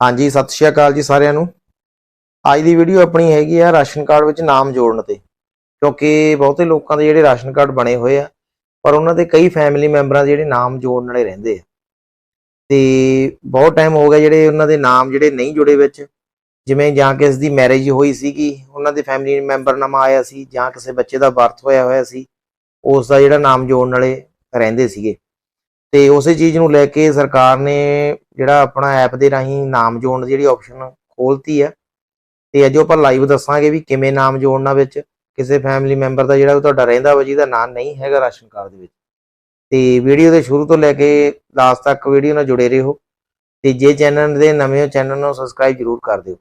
ਹਾਂਜੀ, ਸਤਿ ਸ਼੍ਰੀ ਅਕਾਲ ਜੀ ਸਾਰਿਆਂ ਨੂੰ। ਅੱਜ ਦੀ ਵੀਡੀਓ ਆਪਣੀ ਹੈਗੀ ਆ ਰਾਸ਼ਨ ਕਾਰਡ ਵਿੱਚ ਨਾਮ ਜੋੜਨ ਤੇ, ਕਿਉਂਕਿ ਬਹੁਤੇ ਲੋਕਾਂ ਦੇ ਜਿਹੜੇ ਰਾਸ਼ਨ ਕਾਰਡ ਬਣੇ ਹੋਏ ਆ, ਪਰ ਉਹਨਾਂ ਦੇ ਕਈ ਫੈਮਿਲੀ ਮੈਂਬਰਾਂ ਦੇ ਜਿਹੜੇ ਨਾਮ ਜੋੜਨ ਵਾਲੇ ਰਹਿੰਦੇ ਆ। ਤੇ ਬਹੁਤ ਟਾਈਮ ਹੋ ਗਿਆ ਜਿਹੜੇ ਉਹਨਾਂ ਦੇ ਨਾਮ ਜਿਹੜੇ ਨਹੀਂ ਜੁੜੇ ਵਿੱਚ, ਜਿਵੇਂ ਜਾਂ ਕਿਸ ਦੀ ਮੈਰਿਜ ਹੋਈ ਸੀਗੀ, ਉਹਨਾਂ ਦੇ ਫੈਮਿਲੀ ਮੈਂਬਰ ਨਾਮ ਆਇਆ ਸੀ, ਜਾਂ ਕਿਸੇ ਬੱਚੇ ਦਾ ਬਰਥ ਹੋਇਆ ਹੋਇਆ ਸੀ, ਉਸ ਦਾ ਜਿਹੜਾ ਨਾਮ ਜੋੜਨ ਵਾਲੇ ਰਹਿੰਦੇ ਸੀਗੇ। ਤੇ ਉਸੇ ਚੀਜ਼ ਨੂੰ ਲੈ ਕੇ ਸਰਕਾਰ ਨੇ ਜਿਹੜਾ ਆਪਣਾ ਐਪ ਦੇ ਰਾਹੀਂ ਨਾਮ ਜੋੜਨ ਦੀ ਜਿਹੜੀ ਆਪਸ਼ਨ ਖੋਲਤੀ ਹੈ ਤੇ ਅੱਜ ਉਹ ਆਪਾਂ ਲਾਈਵ ਦੱਸਾਂਗੇ ਵੀ ਕਿਵੇਂ ਨਾਮ ਜੋੜਨਾ ਵਿੱਚ, ਕਿਸੇ ਫੈਮਿਲੀ ਮੈਂਬਰ ਦਾ ਜਿਹੜਾ ਤੁਹਾਡਾ ਰਹਿੰਦਾ ਵਾ, ਜਿਹਦਾ ਨਾਮ ਨਹੀਂ ਹੈਗਾ ਰਾਸ਼ਨ ਕਾਰਡ ਦੇ ਵਿੱਚ। ਤੇ ਵੀਡੀਓ ਦੇ ਸ਼ੁਰੂ ਤੋਂ ਲੈ ਕੇ ਲਾਸਟ ਤੱਕ ਵੀਡੀਓ ਨਾਲ ਜੁੜੇ ਰਹੋ। ਤੇ ਜੇ ਚੈਨਲ ਦੇ ਨਵੇਂ ਹੋ ਚੈਨਲ ਨੂੰ ਸਬਸਕ੍ਰਾਈਬ ਜਰੂਰ ਕਰ ਦਿਓ।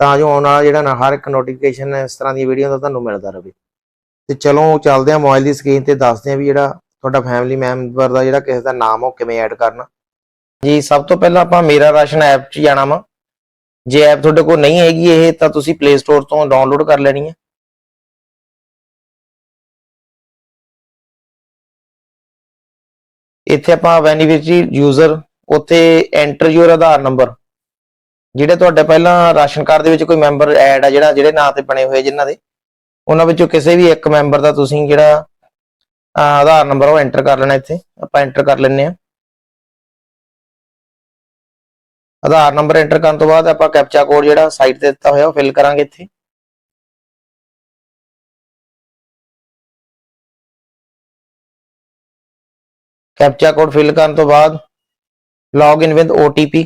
ਤਾਂ ਜੋ ਆਉਣ ਵਾਲਾ ਜਿਹੜਾ ਨਾ, ਹਰ ਇੱਕ ਨੋਟੀਫਿਕੇਸ਼ਨ ਇਸ ਤਰ੍ਹਾਂ ਦੀ ਵੀਡੀਓ ਦਾ ਤੁਹਾਨੂੰ ਮਿਲਦਾ ਰਹੇ। ਤੇ ਚਲੋ, ਚੱਲਦੇ ਆ ਮੋਬਾਈਲ ਦੀ ਸਕਰੀਨ ਤੇ, ਦੱਸਦੇ ਆ ਵੀ ਜਿਹੜਾ ਤੁਹਾਡਾ ਫੈਮਿਲੀ ਮੈਂਬਰ ਦਾ ਜਿਹੜਾ ਕਿਸੇ ਦਾ ਨਾਮ ਉਹ ਕਿਵੇਂ ਐਡ ਕਰਨਾ? ਜੀ, ਸਭ ਤੋਂ ਪਹਿਲਾਂ ਆਪਾਂ ਮੇਰਾ ਰਾਸ਼ਨ ਐਪ 'ਚ ਜਾਣਾ ਵਾ। ਜੇ ਐਪ ਤੁਹਾਡੇ ਕੋਲ ਨਹੀਂ ਹੈਗੀ ਇਹ, ਤਾਂ ਤੁਸੀਂ ਪਲੇ ਸਟੋਰ ਤੋਂ ਡਾਊਨਲੋਡ ਕਰ ਲੈਣੀ ਹੈ ਇੱਥੇ ਆਪਾਂ ਬੈਨੀਫਿਸ਼ਰੀ ਯੂਜ਼ਰ ਉੱਥੇ ਐਂਟਰ ਯੂਰ ਆਧਾਰ ਨੰਬਰ ਜਿਹੜੇ ਤੁਹਾਡੇ ਪਹਿਲਾਂ ਰਾਸ਼ਨ ਕਾਰਡ ਦੇ ਵਿੱਚ ਕੋਈ ਮੈਂਬਰ ਐਡ ਆ, ਜਿਹੜਾ ਜਿਹੜੇ ਨਾਂ ਤੇ ਬਣੇ ਹੋਏ ਜਿਨ੍ਹਾਂ ਦੇ, ਉਹਨਾਂ ਵਿੱਚੋਂ ਕਿਸੇ ਵੀ ਇੱਕ ਮੈਂਬਰ ਦਾ ਤੁਸੀਂ ਜਿਹੜਾ ਆਧਾਰ ਨੰਬਰ ਉਹ ਐਂਟਰ ਕਰ ਲੈਣਾ ਇੱਥੇ। ਆਪਾਂ ਐਂਟਰ ਕਰ ਲੈਂਦੇ ਆ ਆਧਾਰ ਨੰਬਰ ਐਂਟਰ ਕਰਨ ਤੋਂ ਬਾਅਦ ਆਪਾਂ ਕੈਪਚਾ ਕੋਡ ਜਿਹੜਾ ਸਾਈਟ ਤੇ ਦਿੱਤਾ ਹੋਇਆ ਉਹ ਫਿਲ ਕਰਾਂਗੇ ਇੱਥੇ। ਕੈਪਚਾ ਕੋਡ ਫਿਲ ਕਰਨ ਤੋਂ ਬਾਅਦ ਲੌਗਇਨ ਵਿਦ OTP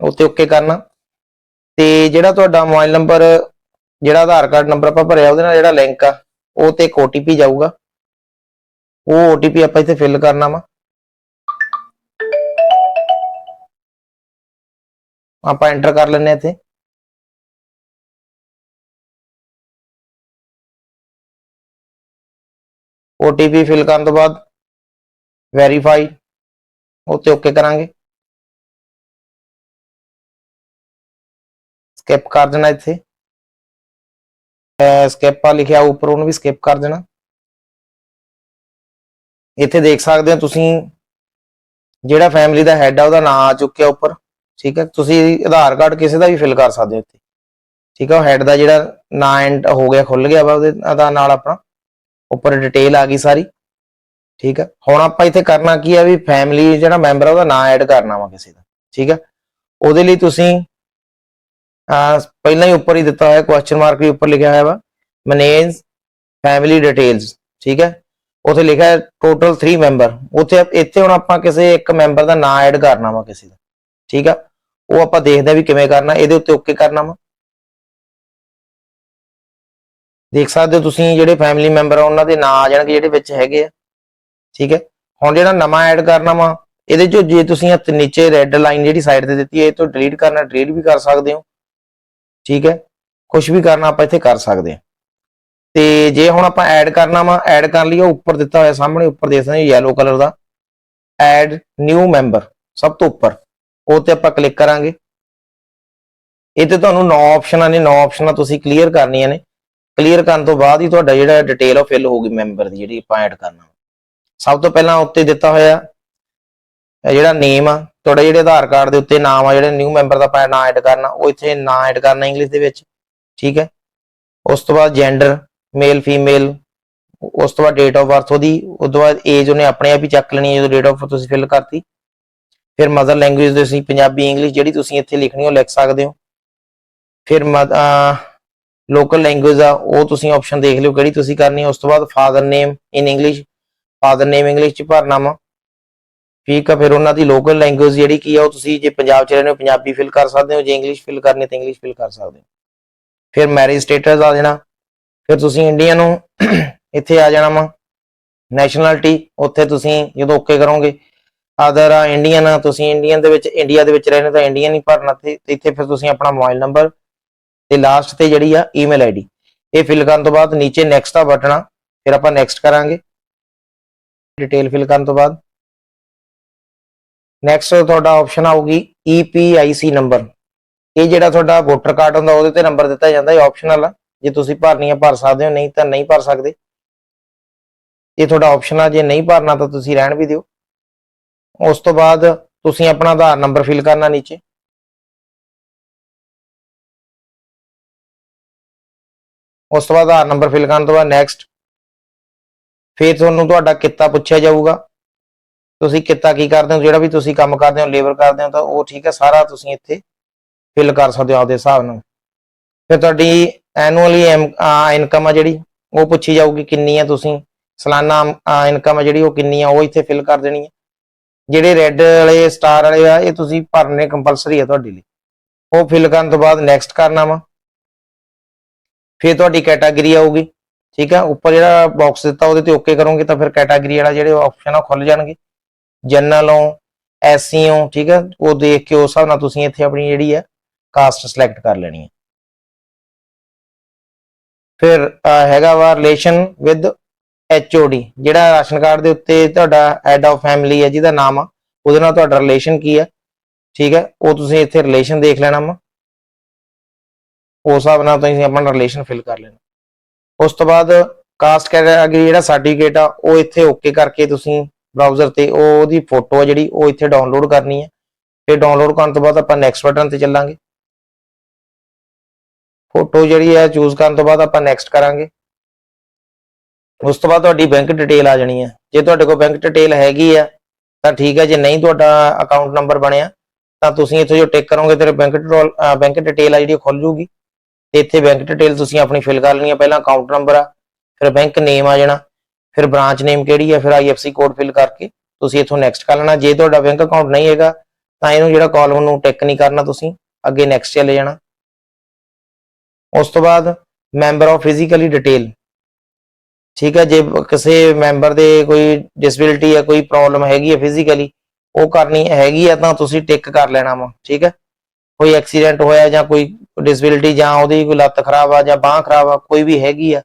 ਉੱਤੇ ਓਕੇ ਕਰਨਾ। ਤੇ ਜਿਹੜਾ ਤੁਹਾਡਾ ਮੋਬਾਈਲ ਨੰਬਰ ਜਿਹੜਾ ਆਧਾਰ ਕਾਰਡ ਨੰਬਰ ਆਪਾਂ ਭਰਿਆ, ਉਹਦੇ ਨਾਲ ਜਿਹੜਾ ਲਿੰਕ ਆ ਉਹ ਤੇ ਇੱਕ OTP ਜਾਊਗਾ ਉਹ OTP ਆਪਾਂ ਇੱਥੇ ਫਿਲ ਕਰਨਾ ਵਾ ਆਪਾਂ ਐਂਟਰ ਕਰ ਲੈਂਦੇ ਹਾਂ ਇੱਥੇ OTP ਫਿਲ ਕਰਨ ਤੋਂ ਬਾਅਦ ਵੈਰੀਫਾਈ ਉੱਤੇ ਓਕੇ ਕਰਾਂਗੇ ਸਕਿਪ ਕਰ ਦੇਣਾ ਇੱਥੇ ਸਕਿਪ ਲਿਖਿਆ, ਉੱਪਰ ਉਹਨੂੰ ਵੀ ਸਕਿਪ ਕਰ ਦੇਣਾ। ਇੱਥੇ ਦੇਖ ਸਕਦੇ ਹੋ ਤੁਸੀਂ, ਜਿਹੜਾ ਫੈਮਿਲੀ ਦਾ ਹੈੱਡ ਆ, ਉਹਦਾ ਨਾਮ ਆ ਚੁੱਕਿਆ ਉੱਪਰ, ਠੀਕ ਹੈ? ਤੁਸੀਂ ਆਧਾਰ ਕਾਰਡ ਕਿਸੇ ਦਾ ਵੀ ਫਿਲ ਕਰ ਸਕਦੇ ਹੋ ਇੱਥੇ। ਠੀਕ ਹੈ ਉਹ ਹੈੱਡ ਦਾ ਜਿਹੜਾ ਨਾਂ ਐਂਡ ਹੋ ਗਿਆ ਖੁੱਲ ਗਿਆ ਵਾ, ਉਹਦੇ ਦਾ ਨਾਲ ਆਪਣਾ। ਉੱਪਰ ਡਿਟੇਲ ਆ ਗਈ ਸਾਰੀ, ਠੀਕ ਹੈ? ਹੁਣ ਆਪਾਂ ਇੱਥੇ ਕਰਨਾ ਕੀ ਆ ਵੀ ਫੈਮਿਲੀ ਜਿਹੜਾ ਮੈਂਬਰ ਆ, ਉਹਦਾ ਨਾਂ ਐਡ ਕਰਨਾ ਵਾ ਕਿਸੇ ਦਾ, ਠੀਕ ਹੈ? ਉਹਦੇ ਲਈ ਤੁਸੀਂ ਪਹਿਲਾਂ ਹੀ ਉੱਪਰ ਹੀ ਦਿੱਤਾ ਹੋਇਆ ਕੁਐਸਚਨ ਮਾਰਕ ਵੀ ਉੱਪਰ ਲਿਖਿਆ ਹੋਇਆ ਵਾ। ਮੈਨੇਜ ਫੈਮਿਲੀ ਡਿਟੇਲਸ ਠੀਕ ਹੈ? ਉੱਥੇ ਲਿਖਿਆ ਹੈ ਟੋਟਲ 3 ਮੈਂਬਰ ਉੱਥੇ ਇੱਥੇ ਹੁਣ ਆਪਾਂ ਕਿਸੇ ਇੱਕ ਮੈਂਬਰ ਦਾ ਨਾਂ ਐਡ ਕਰਨਾ ਵਾ ਕਿਸੇ ਦਾ, ਠੀਕ ਆ? ਉਹ ਆਪਾਂ ਦੇਖਦੇ ਆ ਵੀ ਕਿਵੇਂ ਕਰਨਾ, ਇਹਦੇ ਉੱਤੇ ਓਕੇ ਕਰਨਾ ਵਾ। ਦੇਖ ਸਕਦੇ ਹੋ ਤੁਸੀਂ ਜਿਹੜੇ ਫੈਮਿਲੀ ਮੈਂਬਰ ਆ, ਉਹਨਾਂ ਦੇ ਨਾਂ ਆ ਜਾਣਗੇ ਜਿਹੜੇ ਵਿੱਚ ਹੈਗੇ ਆ, ਠੀਕ ਹੈ? ਹੁਣ ਜਿਹੜਾ ਨਵਾਂ ਐਡ ਕਰਨਾ ਵਾ, ਇਹਦੇ ਚੋਂ ਜੇ ਤੁਸੀਂ ਹੱਥ ਨੀਚੇ ਰੈੱਡ ਲਾਈਨ ਜਿਹੜੀ ਸਾਈਡ ਤੇ ਦਿੱਤੀ ਹੈ, ਇਹ ਤੋਂ ਡਿਲੀਟ ਕਰਨਾ ਡਿਲੀਟ ਵੀ ਕਰ ਸਕਦੇ ਹੋ। ਠੀਕ ਹੈ? ਕੁਝ ਵੀ ਕਰਨਾ ਆਪਾਂ ਇੱਥੇ ਕਰ ਸਕਦੇ ਹਾਂ। ਤੇ ਜੇ ਹੁਣ ਆਪਾਂ ਐਡ ਕਰਨਾ ਵਾ ਐਡ ਕਰ ਲਈਏ ਉੱਪਰ ਦਿੱਤਾ ਹੋਇਆ ਸਾਹਮਣੇ, ਉੱਪਰ ਦੇਖ ਸਕਦੇ ਯੈਲੋ ਕਲਰ ਦਾ। ਐਡ ਨਿਊ ਮੈਂਬਰ ਸਭ ਤੋਂ ਉੱਪਰ। ਉਹ ਤੇ ਆਪਾਂ ਕਲਿੱਕ ਕਰਾਂਗੇ। ਇਹ ਤੇ ਤੁਹਾਨੂੰ 9 ਆਪਸ਼ਨਾਂ ਨੇ 9 ਆਪਸ਼ਨਾਂ ਤੁਸੀਂ ਕਲੀਅਰ ਕਰਨੀਆਂ ਨੇ। ਕਲੀਅਰ ਕਰਨ ਤੋਂ ਬਾਅਦ ਹੀ ਤੁਹਾਡਾ ਜਿਹੜਾ ਡਿਟੇਲ ਉਹ ਫਿਲ ਹੋਊਗੀ ਮੈਂਬਰ ਦੀ, ਜਿਹੜੀ ਆਪਾਂ ਐਡ ਕਰਨਾ ਸਭ ਤੋਂ ਪਹਿਲਾਂ ਉੱਤੇ ਦਿੱਤਾ ਹੋਇਆ ਜਿਹੜਾ ਨੇਮ ਆ ਤੁਹਾਡੇ ਜਿਹੜੇ ਆਧਾਰ ਕਾਰਡ ਦੇ ਉੱਤੇ ਨਾਮ ਆ, ਜਿਹੜੇ ਨਿਊ ਮੈਂਬਰ ਦਾ ਆਪਾਂ ਨਾਂ ਐਡ ਕਰਨਾ, ਉਹ ਇੱਥੇ ਨਾਂ ਐਡ ਕਰਨਾ ਇੰਗਲਿਸ਼ ਦੇ ਵਿੱਚ, ਠੀਕ ਹੈ? ਉਸ ਤੋਂ ਬਾਅਦ ਜੈਂਡਰ ਮੇਲ ਫੀਮੇਲ ਉਸ ਤੋਂ ਬਾਅਦ ਡੇਟ ਆਫ ਬਰਥ ਉਹਦੀ, ਉਸ ਤੋਂ ਬਾਅਦ ਏਜ ਉਹਨੇ ਆਪਣੇ ਆਪ ਹੀ ਚੱਕ ਲੈਣੀ ਹੈ, ਜਦੋਂ ਡੇਟ ਆਫ ਤੁਸੀਂ ਫਿਲ ਕਰਤੀ। ਫਿਰ ਮਦਰ ਲੈਂਗੁਏਜ ਦੇ ਤੁਸੀਂ ਪੰਜਾਬੀ ਇੰਗਲਿਸ਼ ਜਿਹੜੀ ਤੁਸੀਂ ਇੱਥੇ ਲਿਖਣੀ ਉਹ ਲਿਖ ਸਕਦੇ ਹੋ। ਫਿਰ ਲੋਕਲ ਲੈਂਗੁਏਜ ਆ, ਉਹ ਤੁਸੀਂ ਆਪਸ਼ਨ ਦੇਖ ਲਿਓ ਕਿਹੜੀ ਤੁਸੀਂ ਕਰਨੀ ਹੈ। ਉਸ ਤੋਂ ਬਾਅਦ father name in English father name English ਚ ਭਰਨਾ ਵਾ। ਠੀਕ ਆ, ਫਿਰ ਉਹਨਾਂ ਦੀ ਲੋਕਲ ਲੈਂਗੁਏਜ ਜਿਹੜੀ ਕੀ ਆ, ਉਹ ਤੁਸੀਂ ਜੇ ਪੰਜਾਬ ਚ ਰਹਿੰਦੇ ਹੋ, ਪੰਜਾਬੀ ਫਿਲ ਕਰ ਸਕਦੇ ਹੋ, ਜੇ ਇੰਗਲਿਸ਼ ਫਿਲ ਕਰਨੀ ਤਾਂ ਇੰਗਲਿਸ਼ ਫਿਲ ਕਰ ਸਕਦੇ ਹੋ। ਫਿਰ ਮੈਰਿਜ ਸਟੇਟਸ ਆ ਜਾਣਾ, ਫਿਰ ਤੁਸੀਂ ਇੰਡੀਆ ਨੂੰ ਇੱਥੇ ਆ ਜਾਣਾ ਵਾ ਨੈਸ਼ਨੈਲਿਟੀ ਉੱਥੇ ਤੁਸੀਂ ਜਦੋਂ ਓਕੇ ਕਰੋਗੇ ਅਦਰ ਆ ਇੰਡੀਅਨ ਆ ਤੁਸੀਂ ਇੰਡੀਅਨ ਦੇ ਵਿੱਚ ਇੰਡੀਆ ਦੇ ਵਿੱਚ ਰਹਿੰਦੇ ਤਾਂ ਇੰਡੀਅਨ ਹੀ ਭਰਨਾ, ਤੇ ਇੱਥੇ ਫਿਰ ਤੁਸੀਂ ਆਪਣਾ ਮੋਬਾਈਲ ਨੰਬਰ ਤੇ ਲਾਸਟ ਤੇ ਜਿਹੜੀ ਆ ਈਮੇਲ ਆਈਡੀ ਇਹ ਫਿਲ ਕਰਨ ਤੋਂ ਬਾਅਦ ਨੀਚੇ ਨੈਕਸਟ ਦਾ ਬਟਨ ਆ, ਫਿਰ ਆਪਾਂ ਨੈਕਸਟ ਕਰਾਂਗੇ। ਡਿਟੇਲ ਫਿਲ ਕਰਨ ਤੋਂ ਬਾਅਦ ਨੈਕਸਟ ਤੁਹਾਡਾ ਆਪਸ਼ਨ ਆਊਗੀ EPIC ਨੰਬਰ ਇਹ ਜਿਹੜਾ ਤੁਹਾਡਾ ਵੋਟਰ ਕਾਰਡ ਹੁੰਦਾ, ਉਹਦੇ ਤੇ ਨੰਬਰ ਦਿੱਤਾ ਜਾਂਦਾ, ਇਹ ਆਪਸ਼ਨਲ ਆ। ਜੇ ਤੁਸੀਂ ਭਰਨੀ ਆ ਭਰ ਸਕਦੇ ਹੋ, ਨਹੀਂ ਤਾਂ ਨਹੀਂ ਭਰ ਸਕਦੇ। ਇਹ ਤੁਹਾਡਾ ਆਪਸ਼ਨ ਆ, ਜੇ ਨਹੀਂ ਭਰਨਾ ਤਾਂ ਤੁਸੀਂ ਰਹਿਣ ਵੀ ਦਿਓ। ਉਸ ਤੋਂ ਬਾਅਦ ਤੁਸੀਂ ਆਪਣਾ ਆਧਾਰ ਨੰਬਰ ਫਿਲ ਕਰਨਾ ਨੀਚੇ। ਉਸ ਤੋਂ ਬਾਅਦ ਆਧਾਰ ਨੰਬਰ ਫਿਲ ਕਰਨ ਤੋਂ ਬਾਅਦ ਨੈਕਸਟ ਫਿਰ ਤੁਹਾਨੂੰ ਤੁਹਾਡਾ ਕਿੱਤਾ ਪੁੱਛਿਆ ਜਾਊਗਾ। ਤੁਸੀਂ ਕਿੱਤਾ ਕੀ ਕਰਦੇ ਹੋ? ਜਿਹੜਾ ਵੀ ਤੁਸੀਂ ਕੰਮ ਕਰਦੇ ਹੋ ਲੇਬਰ ਕਰਦੇ ਹੋ, ਤਾਂ ਉਹ ਠੀਕ ਹੈ, ਸਾਰਾ ਤੁਸੀਂ ਇੱਥੇ ਫਿਲ ਕਰ ਸਕਦੇ ਹੋ ਆਪਦੇ ਹਿਸਾਬ ਨਾਲ। ਫਿਰ ਤੁਹਾਡੀ ਐਨੂਅਲੀ ਇਨਕਮ ਆ ਜਿਹੜੀ, ਉਹ ਪੁੱਛੀ ਜਾਊਗੀ ਕਿੰਨੀ ਹੈ ਤੁਸੀਂ। ਸਾਲਾਨਾ ਇਨਕਮ ਆ ਜਿਹੜੀ, ਉਹ ਕਿੰਨੀ ਆ, ਉਹ ਇੱਥੇ ਫਿਲ ਕਰ ਦੇਣੀ ਹੈ। ਜਿਹੜੇ ਰੈੱਡ ਵਾਲੇ ਸਟਾਰ ਵਾਲੇ ਆ, ਇਹ ਤੁਸੀਂ ਭਰਨੇ ਕੰਪਲਸਰੀ ਆ ਤੁਹਾਡੇ ਲਈ। ਉਹ ਫਿਲ ਕਰਨ ਤੋਂ ਬਾਅਦ ਨੈਕਸਟ ਕਰਨਾ ਵਾ। ਫਿਰ ਤੁਹਾਡੀ ਕੈਟਾਗਰੀ ਆਊਗੀ, ਠੀਕ ਹੈ। ਉੱਪਰ ਜਿਹੜਾ ਬਾਕਸ ਦਿੱਤਾ, ਉਹਦੇ ਤੇ ਓਕੇ ਕਰੋਗੇ, ਤਾਂ ਫਿਰ ਕੈਟਾਗਰੀ ਵਾਲਾ ਜਿਹੜੇ ਆਪਸ਼ਨ ਆ, ਉਹ ਖੁੱਲ ਜਾਣਗੇ। ਜਨਰਲ ਹੋ ਐਸਸੀ ਹੋ ਠੀਕ ਹੈ, ਉਹ ਦੇਖ ਕੇ ਉਸ ਹਿਸਾਬ ਨਾਲ ਤੁਸੀਂ ਇੱਥੇ ਆਪਣੀ ਜਿਹੜੀ ਹੈ ਕਾਸਟ ਸਿਲੈਕਟ ਕਰ ਲੈਣੀ ਹੈ। ਫਿਰ ਹੈਗਾ ਵਾ ਰਿਲੇਸ਼ਨ ਵਿਦ ਐਚਓਡੀ ਜਿਹੜਾ ਰਾਸ਼ਨ ਕਾਰਡ ਦੇ ਉੱਤੇ ਤੁਹਾਡਾ ਹੈਡ ਆਫ ਫੈਮਿਲੀ ਹੈ ਜਿਹਦਾ ਨਾਮ ਆ, ਉਹਦੇ ਨਾਲ ਤੁਹਾਡਾ ਰਿਲੇਸ਼ਨ ਕੀ ਹੈ, ਠੀਕ ਹੈ, ਉਹ ਤੁਸੀਂ ਇੱਥੇ ਰਿਲੇਸ਼ਨ ਦੇਖ ਲੈਣਾ ਵਾ। ਉਸ ਹਿਸਾਬ ਨਾਲ ਤੁਸੀਂ ਆਪਣਾ ਰਿਲੇਸ਼ਨ ਫਿਲ ਕਰ ਲੈਣਾ। ਉਸ ਤੋਂ ਬਾਅਦ ਕਾਸਟ ਕੈਟਾਗਰੀ ਜਿਹੜਾ ਸਰਟੀਫਿਕੇਟ ਆ, ਉਹ ਇੱਥੇ ਓਕੇ ਕਰਕੇ ਤੁਸੀਂ ਬ੍ਰਾਊਜ਼ਰ ਤੇ ਉਹ ਉਹਦੀ ਫੋਟੋ ਆ ਜਿਹੜੀ ਉਹ ਇੱਥੇ ਡਾਊਨਲੋਡ ਕਰਨੀ ਹੈ ਫਿਰ ਡਾਊਨਲੋਡ ਕਰਨ ਤੋਂ ਬਾਅਦ ਆਪਾਂ ਨੈਕਸਟ ਬਟਨ ਤੇ ਚੱਲਾਂਗੇ। ਫੋਟੋ ਜਿਹੜੀ ਹੈ ਚੂਜ਼ ਕਰਨ ਤੋਂ ਬਾਅਦ ਆਪਾਂ ਨੈਕਸਟ ਕਰਾਂਗੇ। ਉਸ ਤੋਂ ਬਾਅਦ ਤੁਹਾਡੀ ਬੈਂਕ ਡਿਟੇਲ ਆ ਜਾਣੀ ਹੈ ਜੇ ਤੁਹਾਡੇ ਕੋਲ ਬੈਂਕ ਡਿਟੇਲ ਹੈਗੀ ਆ, ਤਾਂ ਠੀਕ ਹੈ ਜੇ ਨਹੀਂ ਤੁਹਾਡਾ ਅਕਾਊਂਟ ਨੰਬਰ ਬਣਿਆ, ਤਾਂ ਤੁਸੀਂ ਇੱਥੇ ਜੋ ਟਿਕ ਕਰੋਗੇ, ਤੇਰੇ ਬੈਂਕ ਡਿਟੇਲ ਬੈਂਕ ਡਿਟੇਲ ਆ ਜਿਹੜੀ ਉਹ ਖੁੱਲ ਜੂਗੀ। ਤੇ ਇੱਥੇ ਬੈਂਕ ਡਿਟੇਲ ਤੁਸੀਂ ਆਪਣੀ ਫਿਲ ਕਰ ਲੈਣੀ ਹੈ ਪਹਿਲਾਂ ਅਕਾਊਂਟ ਨੰਬਰ ਆ, ਫਿਰ ਬੈਂਕ ਨੇਮ ਆ ਜਾਣਾ। ਫਿਰ ਬ੍ਰਾਂਚ ਨੇਮ ਕਿਹੜੀ ਹੈ, ਫਿਰ ਆਈਐਫਸੀ ਕੋਡ ਫਿਲ ਕਰਕੇ ਤੁਸੀਂ ਇੱਥੋਂ ਨੈਕਸਟ ਕਰ ਲੈਣਾ। ਜੇ ਤੁਹਾਡਾ ਬੈਂਕ ਅਕਾਊਂਟ ਨਹੀਂ ਹੈਗਾ, ਤਾਂ ਇਹਨੂੰ ਜਿਹੜਾ ਕਾਲਮ ਨੂੰ ਟਿਕ ਨਹੀਂ ਕਰਨਾ ਤੁਸੀਂ, ਅੱਗੇ ਨੈਕਸਟ ਚਲੇ ਜਾਣਾ। ਉਸ ਤੋਂ ਬਾਅਦ ਮੈਂਬਰ ਆਫ ਫਿਜ਼ੀਕਲੀ ਡਿਟੇਲ ਠੀਕ ਹੈ, ਜੇ ਕਿਸੇ ਮੈਂਬਰ ਦੇ ਕੋਈ ਡਿਸੇਬਿਲਿਟੀ ਹੈ ਕੋਈ ਪ੍ਰੋਬਲਮ ਹੈਗੀ ਹੈ ਫਿਜ਼ੀਕਲੀ ਉਹ ਕਰਨੀ ਹੈਗੀ ਆ ਤਾਂ ਤੁਸੀਂ ਟਿਕ ਕਰ ਲੈਣਾ ਵਾ, ਠੀਕ ਹੈ। ਕੋਈ ਐਕਸੀਡੈਂਟ ਹੋਇਆ ਜਾਂ ਕੋਈ ਡਿਸੇਬਿਲਿਟੀ ਜਾਂ ਉਹਦੀ ਕੋਈ ਲੱਤ ਖਰਾਬ ਆ ਜਾਂ ਬਾਹ ਖਰਾਬ ਆ, ਕੋਈ ਵੀ ਹੈਗੀ ਆ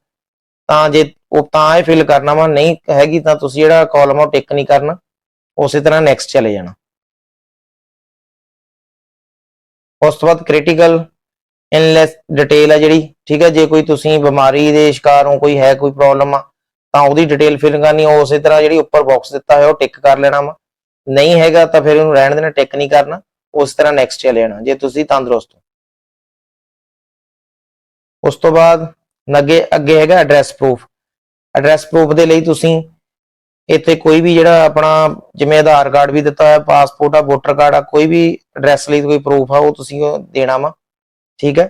ਤਾਂ ਜੇ ਉਹ ਤਾਂ ਇਹ ਫਿਲ ਕਰਨਾ ਵਾ, ਨਹੀਂ ਹੈਗੀ ਤਾਂ ਤੁਸੀਂ ਜਿਹੜਾ ਕਾਲਮ ਆ ਟਿਕ ਨਹੀਂ ਕਰਨਾ, ਉਸੇ ਤਰ੍ਹਾਂ ਨੈਕਸਟ ਚਲੇ ਜਾਣਾ। ਉਸ ਤੋਂ ਬਾਅਦ ਕ੍ਰਿਟੀਕਲ ਇਨਲੈਸ ਡਿਟੇਲ ਆ ਜਿਹੜੀ, ਠੀਕ ਹੈ ਜੇ ਕੋਈ ਤੁਸੀਂ ਬਿਮਾਰੀ ਦੇ ਸ਼ਿਕਾਰ ਹੋ, ਕੋਈ ਹੈ, ਕੋਈ ਪ੍ਰੋਬਲਮ ਆ, ਤਾਂ ਉਹਦੀ ਡਿਟੇਲ ਫਿਲ ਕਰਨੀ, ਉਹ ਉਸੇ ਤਰ੍ਹਾਂ ਜਿਹੜੀ ਉੱਪਰ ਬਾਕਸ ਦਿੱਤਾ ਹੋਇਆ, ਉਹ ਟਿਕ ਕਰ ਲੈਣਾ ਵਾ। ਨਹੀਂ ਹੈਗਾ ਤਾਂ ਫਿਰ ਉਹਨੂੰ ਰਹਿਣ ਦੇਣਾ ਟਿਕ ਨਹੀਂ ਕਰਨਾ, ਉਸ ਤਰ੍ਹਾਂ ਨੈਕਸਟ ਚਲੇ ਜਾਣਾ, ਜੇ ਤੁਸੀਂ ਤੰਦਰੁਸਤ ਹੋ। ਉਸ ਤੋਂ ਬਾਅਦ ਅੱਗੇ ਅੱਗੇ ਹੈਗਾ ਐਡਰੈਸ ਪ੍ਰੂਫ ਐਡਰੈਸ ਪ੍ਰੂਫ ਦੇ ਲਈ ਤੁਸੀਂ ਇੱਥੇ ਕੋਈ ਵੀ ਜਿਹੜਾ ਆਪਣਾ ਜਿਵੇਂ ਆਧਾਰ ਕਾਰਡ ਵੀ ਦਿੱਤਾ ਹੋਇਆ ਪਾਸਪੋਰਟ ਆ ਵੋਟਰ ਕਾਰਡ ਆ, ਕੋਈ ਵੀ ਐਡਰੈਸ ਲਈ ਕੋਈ ਪ੍ਰੂਫ ਆ, ਉਹ ਤੁਸੀਂ ਉਹ ਦੇਣਾ ਵਾ। ਠੀਕ ਹੈ?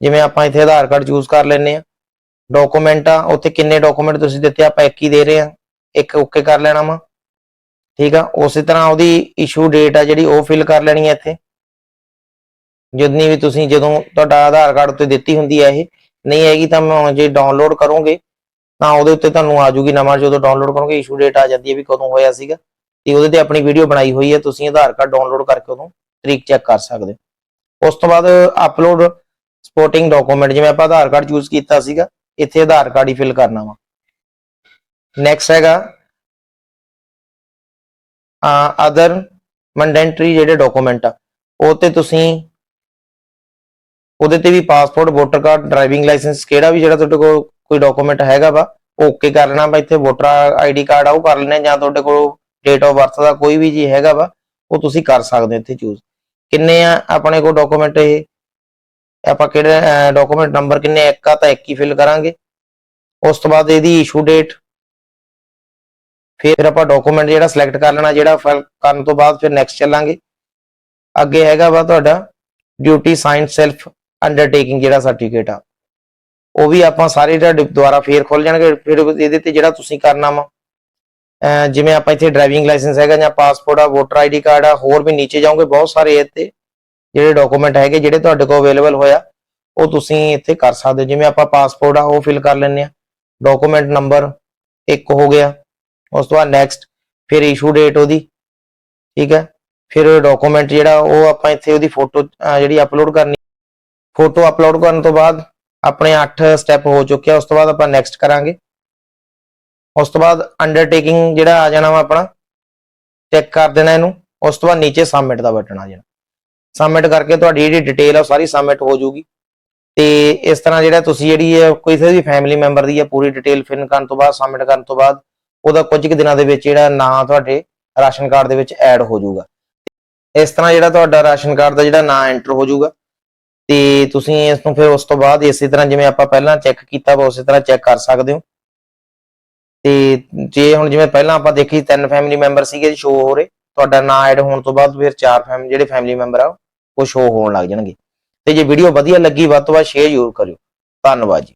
ਜਿਵੇਂ ਆਪਾਂ ਇੱਥੇ ਆਧਾਰ ਕਾਰਡ ਚੂਜ਼ ਕਰ ਲੈਨੇ ਆ। ਡਾਕੂਮੈਂਟ ਆ, ਉੱਥੇ ਕਿੰਨੇ ਡਾਕੂਮੈਂਟ ਤੁਸੀਂ ਦਿੱਤੇ ਆਪਾਂ ਇੱਕ ਹੀ ਦੇ ਰਹੇ ਆ, ਇੱਕ ਓਕੇ ਕਰ ਲੈਣਾ ਵਾ। ਠੀਕ ਆ? ਉਸੇ ਤਰ੍ਹਾਂ ਉਹਦੀ ਇਸ਼ੂ ਡੇਟ ਆ ਜਿਹੜੀ, ਉਹ ਫਿਲ ਕਰ ਲੈਣੀ ਹੈ ਇੱਥੇ। ਜਿੰਨੀ ਵੀ ਤੁਸੀਂ ਜਦੋਂ ਤੁਹਾਡਾ ਆਧਾਰ ਕਾਰਡ ਉੱਤੇ ਦਿੱਤੀ ਹੁੰਦੀ ਹੈ ਇਹ ਨਹੀਂ ਹੈਗੀ ਤਾਂ ਮੈਂ ਜੇ ਡਾਊਨਲੋਡ ਕਰੋਗੇ, ਤਾਂ ਉਹਦੇ ਉੱਤੇ ਤੁਹਾਨੂੰ ਆ ਜੂਗੀ ਨਵਾਂ, ਜਦੋਂ ਡਾਊਨਲੋਡ ਕਰੋਗੇ ਇਸ਼ੂ ਡੇਟ ਆ ਜਾਂਦੀ ਹੈ ਵੀ ਕਦੋਂ ਹੋਇਆ ਸੀਗਾ। ਤੇ ਉਹਦੇ ਤੇ ਆਪਣੀ ਵੀਡੀਓ ਬਣਾਈ ਹੋਈ ਹੈ, ਤੁਸੀਂ ਆਧਾਰ ਕਾਰਡ ਡਾਊਨਲੋਡ ਕਰਕੇ ਉਦੋਂ ਤਰੀਕ ਚੈੱਕ ਕਰ ਸਕਦੇ ਹੋ। ਉਸ ਤੋਂ ਬਾਅਦ ਅਪਲੋਡ ਸਪੋਰਟਿੰਗ ਡਾਕੂਮੈਂਟ ਜਿਵੇਂ ਆਪਾਂ ਆਧਾਰ ਕਾਰਡ ਚੂਜ਼ ਕੀਤਾ ਸੀਗਾ, ਇੱਥੇ ਆਧਾਰ ਕਾਰਡ ਹੀ ਫਿਲ ਕਰਨਾ ਵਾ। ਨੈਕਸਟ ਹੈਗਾ ਅਦਰ ਮੰਡੈਂਟਰੀ ਜਿਹੜੇ ਡਾਕੂਮੈਂਟ ਆ, ਉਹ ਤੇ ਤੁਸੀਂ ਉਹਦੇ ਤੇ ਵੀ passport voter card driving licence ਕਿਹੜਾ ਵੀ ਜਿਹੜਾ ਤੁਹਾਡੇ ਕੋਲ ਕੋਈ ਡਾਕੂਮੈਂਟ ਹੈਗਾ ਵਾ, ਉਹ ਓਕੇ ਕਰ ਲੈਣਾ ਵਾ ਇੱਥੇ ਵੋਟਰ ਆਈਡੀ ਕਾਰਡ ਆ, ਉਹ ਕਰ ਲੈਣਾ ਜਾਂ ਤੁਹਾਡੇ ਕੋਲ ਡੇਟ ਆਫ ਬਰਥ ਦਾ ਕੋਈ ਵੀ ਜੀ ਹੈਗਾ ਵਾ, ਉਹ ਤੁਸੀਂ ਕਰ ਸਕਦੇ ਹੋ ਇੱਥੇ ਚੂਜ਼ ਕਿੰਨੇ ਆ ਆਪਣੇ ਕੋਲ ਡਾਕੂਮੈਂਟ ਇਹ? ਆਪਾਂ ਕਿਹੜੇ ਡਾਕੂਮੈਂਟ ਨੰਬਰ ਕਿੰਨੇ ਇੱਕ ਆ ਤਾਂ ਇੱਕ ਹੀ ਫਿਲ ਕਰਾਂਗੇ। ਉਸ ਤੋਂ ਬਾਅਦ ਇਹਦੀ ਇਸ਼ੂ ਡੇਟ ਫਿਰ ਆਪਾਂ ਡਾਕੂਮੈਂਟ ਜਿਹੜਾ ਸਿਲੈਕਟ ਕਰ ਲੈਣਾ, ਜਿਹੜਾ ਫਿਲ ਕਰਨ ਤੋਂ ਬਾਅਦ ਫਿਰ ਨੈਕਸਟ ਚੱਲਾਂਗੇ। ਅੱਗੇ ਹੈਗਾ ਵਾ ਤੁਹਾਡਾ ਡਿਊਟੀ ਸਾਈਨ ਸੈਲਫ ਅੰਡਰਟੇਕਿੰਗ ਜਿਹੜਾ ਸਰਟੀਫਿਕੇਟ ਆ, ਉਹ ਵੀ ਆਪਾਂ ਸਾਰੇ ਤੁਹਾਡੇ ਦੁਆਰਾ ਫੇਰ ਖੁੱਲ ਜਾਣਗੇ, ਫਿਰ ਇਹਦੇ ਤੇ ਜਿਹੜਾ ਤੁਸੀਂ ਕਰਨਾ ਵਾ। ਜਿਵੇਂ ਆਪਾਂ ਇੱਥੇ ਡਰਾਈਵਿੰਗ ਲਾਇਸੈਂਸ ਹੈਗਾ ਜਾਂ ਪਾਸਪੋਰਟ ਆ ਵੋਟਰ ਆਈਡੀ ਕਾਰਡ ਆ, ਹੋਰ ਵੀ ਨੀਚੇ ਜਾਓਗੇ, ਬਹੁਤ ਸਾਰੇ ਇੱਥੇ ਜਿਹੜੇ ਡਾਕੂਮੈਂਟ ਹੈਗੇ, ਜਿਹੜੇ ਤੁਹਾਡੇ ਕੋਲ ਅਵੇਲੇਬਲ ਹੋਇਆ, ਉਹ ਤੁਸੀਂ ਇੱਥੇ ਕਰ ਸਕਦੇ ਹੋ। ਜਿਵੇਂ ਆਪਾਂ ਪਾਸਪੋਰਟ ਆ, ਉਹ ਫਿਲ ਕਰ ਲੈਂਦੇ ਆ ਡਾਕੂਮੈਂਟ ਨੰਬਰ ਇੱਕ ਹੋ ਗਿਆ, ਉਸ ਤੋਂ ਬਾਅਦ ਨੈਕਸਟ ਫਿਰ ਇਸ਼ੂ ਡੇਟ ਉਹਦੀ, ਠੀਕ ਹੈ? ਫਿਰ ਡਾਕੂਮੈਂਟ ਜਿਹੜਾ, ਉਹ ਆਪਾਂ ਇੱਥੇ ਉਹਦੀ ਫੋਟੋ ਜਿਹੜੀ ਅਪਲੋਡ ਕਰਨੀ ਫੋਟੋ ਅਪਲੋਡ ਕਰਨ ਤੋਂ ਬਾਅਦ ਆਪਣੇ 8 ਸਟੈਪ ਹੋ ਚੁੱਕੇ ਆ, ਉਸ ਤੋਂ ਬਾਅਦ ਆਪਾਂ ਨੈਕਸਟ ਕਰਾਂਗੇ। ਉਸ ਤੋਂ ਬਾਅਦ ਅੰਡਰਟੇਕਿੰਗ ਜਿਹੜਾ ਆ ਜਾਣਾ ਵਾ ਆਪਣਾ ਚੈੱਕ ਕਰ ਦੇਣਾ ਇਹਨੂੰ, ਉਸ ਤੋਂ ਬਾਅਦ ਨੀਚੇ ਸਬਮਿਟ ਦਾ ਬਟਨ ਆ ਜਾਣਾ। ਸਬਮਿਟ ਕਰਕੇ ਤੁਹਾਡੀ ਜਿਹੜੀ ਡਿਟੇਲ ਆ ਉਹ ਸਾਰੀ ਸਬਮਿਟ ਹੋ ਜਾਊਗੀ ਤੇ ਇਸ ਤਰ੍ਹਾਂ ਜਿਹੜਾ ਤੁਸੀਂ ਜਿਹੜੀ ਹੈ ਕਿਸੇ ਵੀ ਫੈਮਿਲੀ ਮੈਂਬਰ ਦੀ ਹੈ ਪੂਰੀ ਡਿਟੇਲ ਫਿਲ ਕਰਨ ਤੋਂ ਬਾਅਦ ਸਬਮਿਟ ਕਰਨ ਤੋਂ ਬਾਅਦ, ਉਹਦਾ ਕੁਝ ਕੁ ਦਿਨਾਂ ਦੇ ਵਿੱਚ ਜਿਹੜਾ ਨਾਂ ਤੁਹਾਡੇ ਰਾਸ਼ਨ ਕਾਰਡ ਦੇ ਵਿੱਚ ਐਡ ਹੋ ਜਾਊਗਾ ਇਸ ਤਰ੍ਹਾਂ ਜਿਹੜਾ ਤੁਹਾਡਾ ਰਾਸ਼ਨ ਕਾਰਡ ਦਾ ਜਿਹੜਾ ਨਾਂ ਐਂਟਰ ਹੋ ਜਾਊਗਾ ਤੇ ਤੁਸੀਂ ਇਸ ਨੂੰ ਫਿਰ ਉਸ ਤੋਂ ਬਾਅਦ ਇਸੇ ਤਰ੍ਹਾਂ ਜਿਵੇਂ ਆਪਾਂ ਪਹਿਲਾਂ ਚੈੱਕ ਕੀਤਾ ਵਾ, ਉਸੇ ਤਰ੍ਹਾਂ ਚੈੱਕ ਕਰ ਸਕਦੇ ਹੋ। ਤੇ ਜੇ ਹੁਣ ਜਿਵੇਂ ਪਹਿਲਾਂ ਆਪਾਂ ਦੇਖੀ ਤਿੰਨ ਫੈਮਿਲੀ ਮੈਂਬਰ ਸੀਗੇ ਸ਼ੋ ਹੋ ਰਹੇ, ਤੁਹਾਡਾ ਨਾਂ ਐਡ ਹੋਣ ਤੋਂ ਬਾਅਦ ਫਿਰ ਚਾਰ ਫੈਮ ਜਿਹੜੇ ਫੈਮਿਲੀ ਮੈਂਬਰ ਆ, ਉਹ ਸ਼ੋ ਹੋਣ ਲੱਗ ਜਾਣਗੇ। ਤੇ ਜੇ ਵੀਡੀਓ ਵਧੀਆ ਲੱਗੀ ਵੱਧ ਤੋਂ ਵੱਧ ਸ਼ੇਅਰ ਜ਼ਰੂਰ ਕਰਿਓ। ਧੰਨਵਾਦ ਜੀ।